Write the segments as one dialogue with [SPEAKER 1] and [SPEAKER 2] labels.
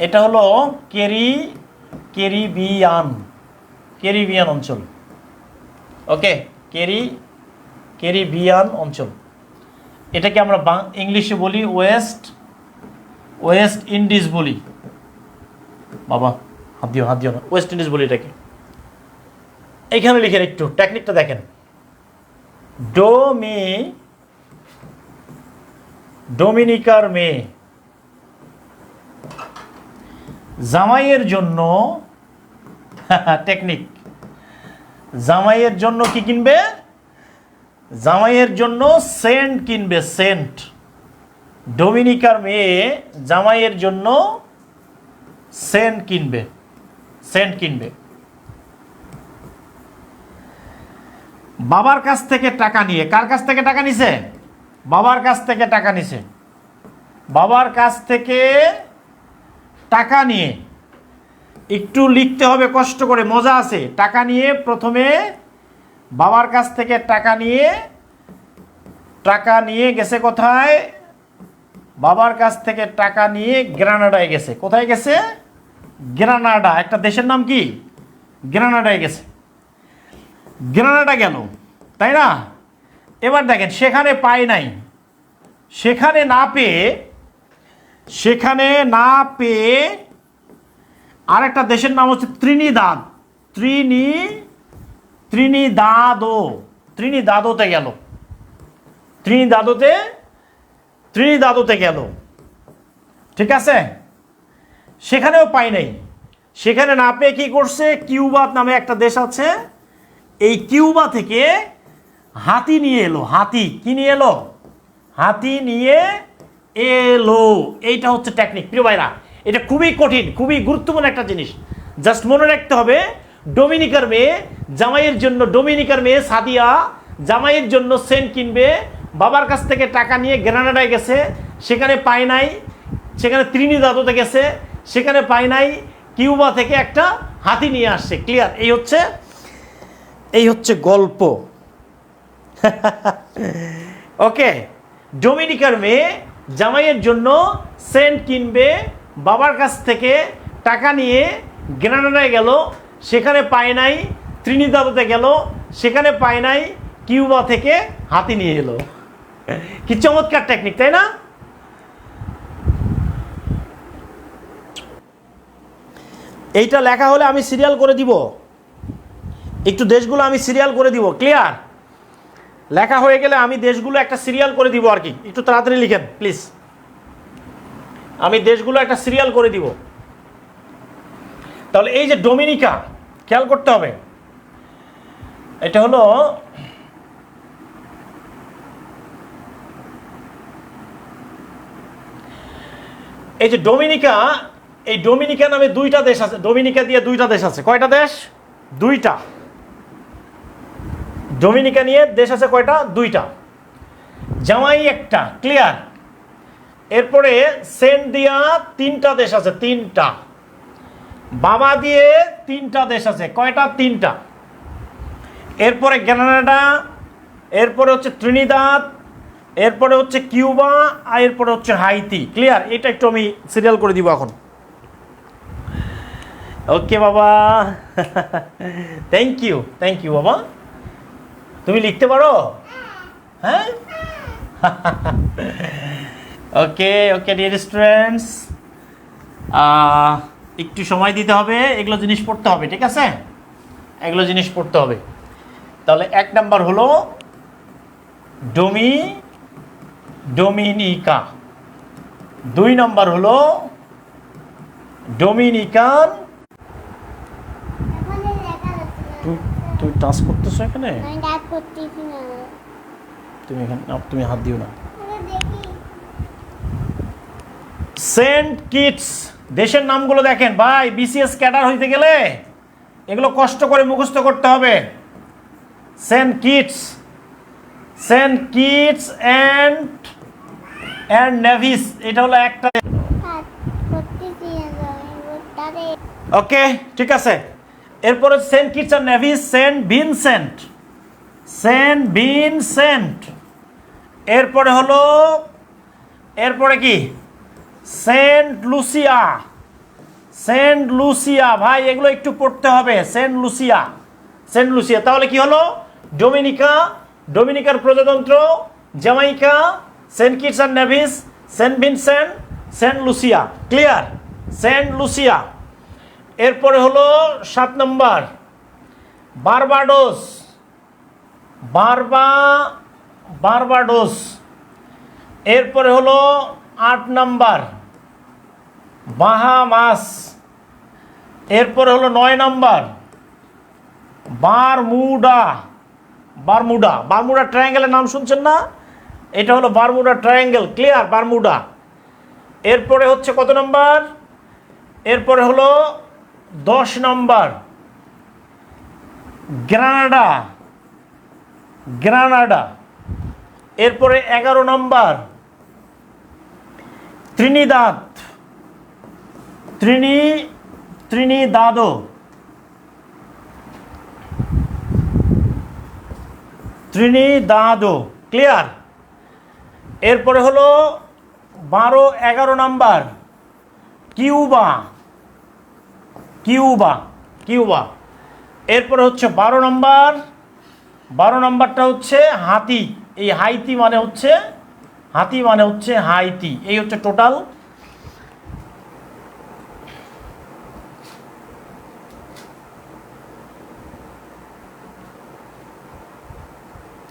[SPEAKER 1] এটা হলো কেরি, কেরিবিয়ান কেরিবিয়ান অঞ্চল। ওকে, কেরি, কেরিবিয়ান অঞ্চল। এটাকে আমরা ইংলিশে বলি ওয়েস্ট ওয়েস্ট ইন্ডিজ বলি। বাবা, হাত দিও হাত দিও না। ওয়েস্ট ইন্ডিজ বলি এটাকে। এখানে লিখেন একটু, টেকনিকটা দেখেন। ডোমি, ডোমিনিকার মেয়ে জামাইয়ের জন্য টেকনিক জামাইয়ের জন্য কি কিনবে? জামাইয়ের জন্য সেন্ট কিনবে, সেন্ট। ডোমিনিকার মেয়ে জামাইয়ের জন্য সেন্ট কিনবে সেন্ট কিনবে। বাবার কাছ থেকে টাকা নিয়ে, কার কাছ থেকে টাকা নিছে? বাবার কাছ থেকে টাকা নিছে। বাবার কাছ থেকে টাকা নিয়ে। একটু লিখতে হবে, কষ্ট করে, মজা আছে। টাকা নিয়ে প্রথমে বাবার কাছ থেকে টাকা নিয়ে টাকা নিয়ে গেছে কোথায়? বাবার কাছ থেকে টাকা নিয়ে গ্রানাডায় গেছে। কোথায় গেছে? গ্রানাডা। একটা দেশের নাম কি? গ্রানাডায় গেছে। গ্রানাডা গেল, তাই না? এবার দেখেন, সেখানে পায় নাই। সেখানে না পেয়ে সেখানে না পেয়ে আরেকটা দেশের নাম হচ্ছে ত্রিনিদাদ। ত্রিনি ত্রিনিদাদো ত্রিনিদাদোতে গেল। ত্রিনিদাদোতে ত্রিনিদাদোতে গেল। ঠিক আছে? সেখানেও পাই নাই। সেখানে না পেয়ে কি করছে? কিউবা নামে একটা দেশ আছে। এই কিউবা থেকে হাতি নিয়ে এলো। হাতি কি নিয়ে এলো? হাতি নিয়ে এলো। এইটা হচ্ছে টেকনিক প্রিয় ভাইরা, এটা খুবই কঠিন, খুবই গুরুত্বপূর্ণ একটা জিনিস। জাস্ট মনে রাখতে হবে, ডোমিনিকার মেয়ে জামাইয়ের জন্য, ডোমিনিকার মেয়ে সাদিয়া জামাইয়ের জন্য সেন্ট কিনবে। বাবার কাছ থেকে টাকা নিয়ে গ্রানাডায় গেছে, সেখানে পায় নাই। সেখানে ত্রিনিদাদতে গেছে, সেখানে পায় নাই। কিউবা থেকে একটা হাতি নিয়ে আসছে ক্লিয়ার এই হচ্ছে এই হচ্ছে গল্প। ওকে ডোমিনিকার মেয়ে জামাইয়ের জন্য সেন্ট কিনবে, বাবার কাছ থেকে টাকা নিয়ে গ্রানাডায় গেল, সেখানে পায় নাই ত্রিনিদাদতে গেল, সেখানে পায় নাই, কিউবা থেকে হাতি নিয়ে এলো। কি চমৎকার টেকনিক তাই না? এইটা লেখা হলে আমি সিরিয়াল করে দিব। একটু দেশগুলো আমি সিরিয়াল করে দিব ক্লিয়ার লেখা হয়ে গেলে আমি দেশগুলো একটা সিরিয়াল করে দিব আর কি। একটু তাড়াতাড়ি লিখেন প্লিজ আমি দেশগুলো একটা সিরিয়াল করে দিব। তাহলে এই যে ডোমিনিকা, খেয়াল করতে হবে। এটা হলো এই যে ডোমিনিকা, এই ডোমিনিকা নামে দুইটা দেশ আছে, ডোমিনিকা দিয়ে দুইটা দেশ আছে। কয়টা দেশ? দুইটা। ডোমিনিকা নিয়ে দেশ আছে কয়টা? দুইটা। জামাই একটা ক্লিয়ার এরপরে সেন্ট দিয়া তিনটা দেশ আছে, তিনটা। বাবা দিয়ে তিনটা দেশ আছে, কয়টা? তিনটা। এরপরে গ্রানাডা এরপরে হচ্ছে ত্রিনিদাদ, এরপরে হচ্ছে কিউবা, আর এরপরে হচ্ছে হাইতি। ক্লিয়ার এটা একটু আমি সিরিয়াল করে দিব এখন। ওকে বাবা। থ্যাংক ইউ থ্যাংক ইউ বাবা। তুমি লিখতে পারো? হ্যাঁ? ওকে ওকে ডিয়ার স্টুডেন্টস একটু সময় দিতে হবে, এগুলো জিনিস পড়তে হবে, ঠিক আছে? এগুলো জিনিস পড়তে হবে। তাহলে এক নাম্বার হলো ডোমি ডোমিনিকা। দুই নম্বর হলো ডোমিনিকান
[SPEAKER 2] এখানে লেখা আছে
[SPEAKER 1] তুই তুই টাচ করতেছো এখানে? তুমি এখানে না, তুমি হাত দিও না। সেন্ট কিটস দেশের নামগুলো দেখেন। ভাই বিসিএস ক্যাডার হইতে গেলে এগুলো কষ্ট করে মুখস্থ করতে হবে। Saint Kitts Saint Kitts and and Nevis এটা হলো একটা ওকে ঠিক আছে। এরপরে Saint Kitts and Nevis Saint Vincent. Saint Vincent. এরপরে হলো, এরপরে কি? Saint Lucia. সেন্ট লুসিয়া, ভাই, এগুলো একটু পড়তে হবে, সেন্ট লুসিয়া। সেন্ট লুসিয়া, তাহলে কি হলো? ডোমিনিকা, ডোমিনিকার প্রজাতন্ত্র Jamaica Saint Kitts and Nevis, Saint Vincent, Saint Lucia. Clear? Saint Lucia. এরপরে হলো সাত নম্বর, বারবাডোস, বারবা, বারবাডোস। এরপরে হলো আট নাম্বার, বাহামাস। এরপরে হলো নয় নাম্বার, বারমুডা বারমুডা। বারমুডা ট্রায়াঙ্গেলের নাম শুনছেন না? এটা হলো বারমুডা ট্রায়াঙ্গেল ক্লিয়ার বারমুডা। এরপরে হচ্ছে কত নম্বর? এরপরে হলো দশ নম্বর, গ্রানাডা গ্রানাডা। এরপরে এগারো নম্বর, ত্রিনিদাদ। ত্রিনি ত্রিনিদাদো ত্রিনিদাদো ক্লিয়ার? এরপরে হলো বারো, এগারো নাম্বার, কিউবা। Cuba Cuba. এরপরে হচ্ছে বারো নম্বর। বারো নম্বরটা হচ্ছে হাতি। এই হাইতি মানে হচ্ছে, হাতি মানে হচ্ছে হাইতি। এই হচ্ছে টোটাল।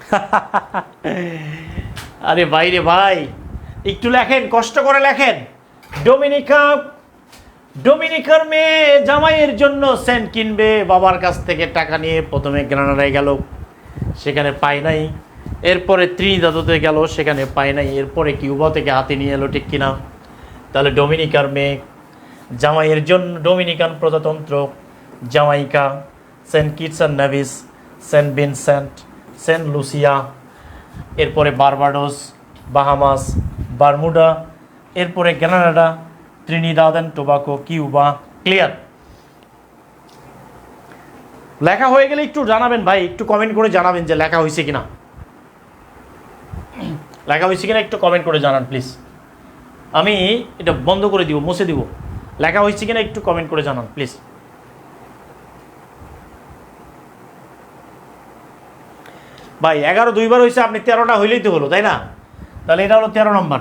[SPEAKER 1] আরে ভাই রে ভাই, একটু লেখেন, কষ্ট করে লেখেন। ডোমিনিকা ডোমিনিকার মেয়ে জামাইয়ের জন্য সেন্ট কিনবে, বাবার কাছ থেকে টাকা নিয়ে প্রথমে গ্রানাডায় গেল, সেখানে পায় নাই। এরপরে ত্রিনিদাদতে গেল, সেখানে পায় নাই। এরপরে কিউবা থেকে হাতে নিয়ে এলো ঠিক কিনা? তাহলে ডোমিনিকার মেয়ে জামাইয়ের জন্য ডোমিনিকান প্রজাতন্ত্র, Jamaica, Saint Kitts and Nevis, Saint Vincent, Saint Lucia, এরপরে বারবাডোস, বাহামাস, বারমুডা, এরপরে Grenada Trinidad and Tobago Cuba clear লেখা হয়ে গেলে একটু জানাবেন ভাই, একটু কমেন্ট করে জানাবেন যে লেখা হয়েছে কিনা। লেখা হয়েছে কিনা একটু কমেন্ট করে জানান প্লিজ আমি এটা বন্ধ করে দিব, মুছে দিব। লেখা হয়েছে কিনা একটু কমেন্ট করে জানান প্লিজ ভাই, এগারো দুইবার হয়েছে, আপনি তেরোটা হইলেই তো হলো, তাই না? তাহলে এটা হলো তেরো নম্বর।